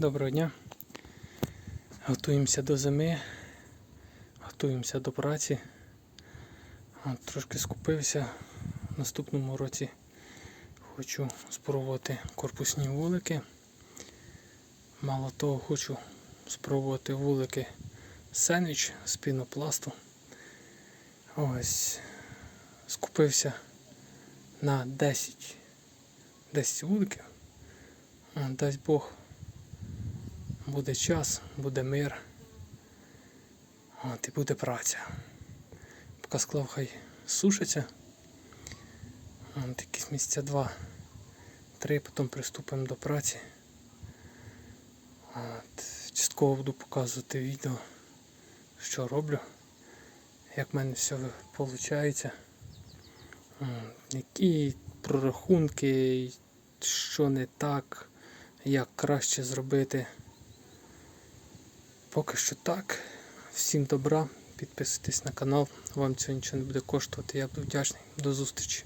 Доброго дня. Готуємося до зими, готуємося до праці. Трошки скупився. В наступному році хочу спробувати корпусні вулики. Мало того, хочу спробувати вулики сендвіч з пінопласту. Ось скупився на 10, 10 вуликів. Дасть Бог буде час, буде мир. От, і буде праця. Поки склав хай сушиться. От, якісь місця два, три, потім приступимо до праці. От, частково буду показувати відео, що роблю, як в мене все виходить. Які прорахунки, що не так, як краще зробити. Поки що так. Всім добра, підписуйтесь на канал, вам цього нічого не буде коштувати, я буду вдячний. До зустрічі.